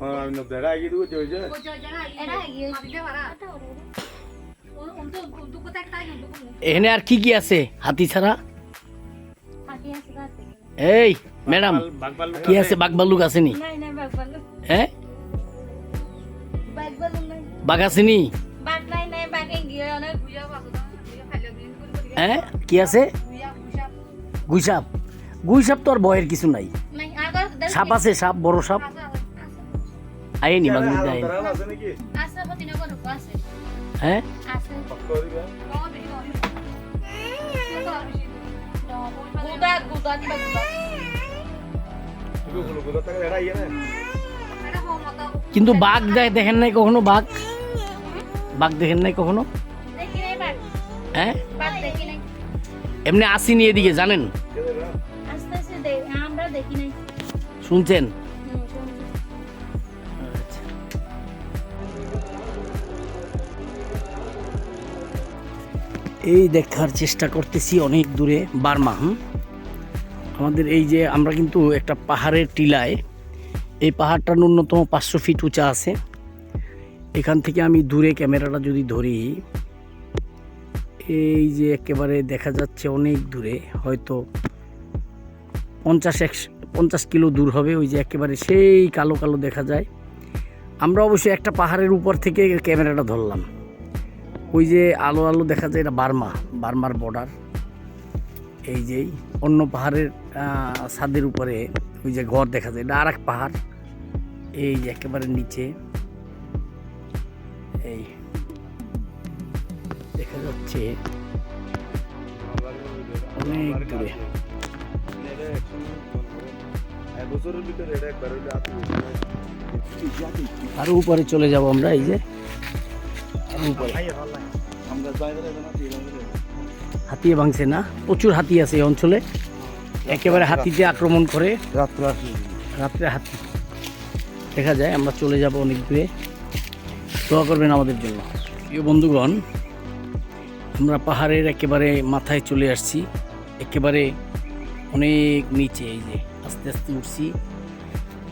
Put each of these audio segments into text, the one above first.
হ্যাঁ আমি না বেড়া গিয়ে দিও যে। এখানে আর কি কি আছে? হাতি ছাড়া? এই ম্যাডাম কি আছে? বাঘ ভাল্লুক আসেনি? নাই নাই বাঘ হ্যাঁ অনেক হ্যাঁ কি আছে? গুইসাপ গুইসাপ তো আর ভয়ের কিছু নাই। নাই সাপ আছে সাপ বড় সাপ। আইনি মাঝে মধ্যে আইনি হ্যাঁ? ইয়ে কিন্তু বাঘ দেখেন নাই কখনো বাঘ? বাঘ দেখেন নাই কখনো? হ্যাঁ? এমনি আসিনি এদিকে জানেন? আমরা দেখি নাই। শুনছেন? এই দেখার চেষ্টা করতেছি অনেক দূরে বার্মা হুম? আমাদের এই যে আমরা কিন্তু একটা পাহাড়ের টিলায় এই পাহাড়টা ন্যূনতম পাঁচশো ফিট উঁচা আছে। এখান থেকে আমি দূরে ক্যামেরাটা যদি ধরি এই যে একেবারে দেখা যাচ্ছে অনেক দূরে হয়তো পঞ্চাশ এক পঞ্চাশ কিলো দূর হবে, ওই যে একেবারে সেই কালো কালো দেখা যায়। আমরা অবশ্যই একটা পাহাড়ের উপর থেকে ক্যামেরাটা ধরলাম। ওই যে আলো আলো দেখা যায়, এটা বার্মা, বার্মার বর্ডার এই যেই অন্য পাহাড়ের ছাদের উপরে ওই যে ঘর দেখা যায়, এটা আর এক পাহাড়। এই যে একেবারে নিচে। এই দেখা যাচ্ছে অনেক দূরে। এক বছরের ভিতরে এটা একবার হইলে আপনি আরও উপরে চলে যাব আমরা এই যে। আরও উপরে। আমরা হাতিয়ে ভাঙছে না? প্রচুর হাতি আছে এই অঞ্চলে। একেবারে হাতিতে আক্রমণ করে। রাত্রে রাত্রে হাতি। দেখা যায় আমরা চলে যাব অনেক দূরে। দোয়া করবেন আমাদের জন্য। প্রিয় বন্ধুগণ আমরা পাহাড়ের একেবারে মাথায় চলে আসছি। একেবারে অনেক নিচে এই যে আস্তে আস্তে উঠছি।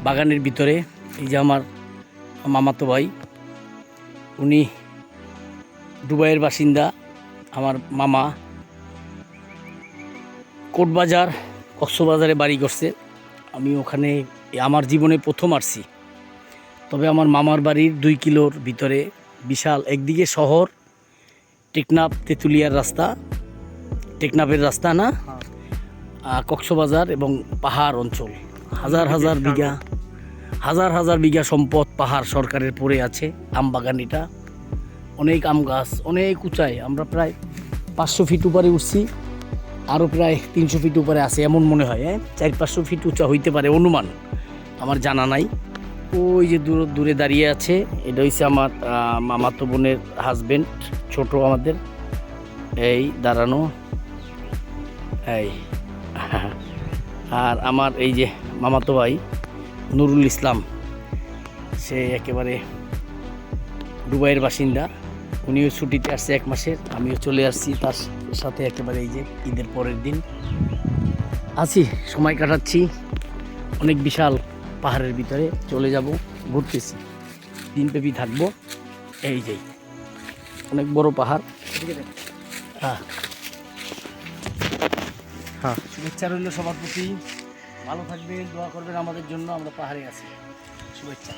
বাগানের ভিতরে এই যে আমার মামাতো ভাই উনি দুবাইয়ের বাসিন্দা আমার মামা। কোটবাজার কক্সবাজারে বাড়ি করছে। আমি ওখানে আমার জীবনে প্রথম আসছি। তবে আমার মামার বাড়ির দুই কিলোর ভিতরে বিশাল একদিকে শহর টেকনাফ তেঁতুলিয়ার রাস্তা। টেকনাফের রাস্তা না? আহ, কক্সবাজার এবং পাহাড় অঞ্চল। হাজার হাজার বিঘা, হাজার হাজার বিঘা সম্পদ পাহাড় সরকারের পড়ে আছে, আম বাগানিটা। অনেক আম গাছ, অনেক উঁচায়। আমরা প্রায় পাঁচশো ফিট উপরে উঠছি, আরও প্রায় তিনশো ফিট উপরে আছে, এমন মনে হয় হ্যাঁ? চার পাঁচশো ফিট উঁচা হইতে পারে অনুমান, আমার জানা নাই। ওই যে দূর, দূরে দাঁড়িয়ে আছে, এটা হচ্ছে আমার মামাতো বোনের হাজব্যান্ড ছোট আমাদের। এই, দাঁড়ানো। এই। আর আমার এই যে মামাতো ভাই, নুরুল ইসলাম, সে একেবারে দুবাইয়ের বাসিন্দা। উনিও ছুটিতে আসছে এক মাসের, আমিও চলে আসছি তার সাথে একেবারে এই যে ঈদের পরের দিন। আছি, সময় কাটাচ্ছি, অনেক বিশাল পাহাড়ের ভিতরে চলে যাব, ঘুরতেছি দিনব্যাপী থাকব, এই যে, অনেক বড় পাহাড়। হ্যাঁ হ্যাঁ শুভেচ্ছা রইল সবার প্রতি। ভালো থাকবেন দোয়া করবেন আমাদের জন্য আমরা পাহাড়ে আছি। শুভেচ্ছা।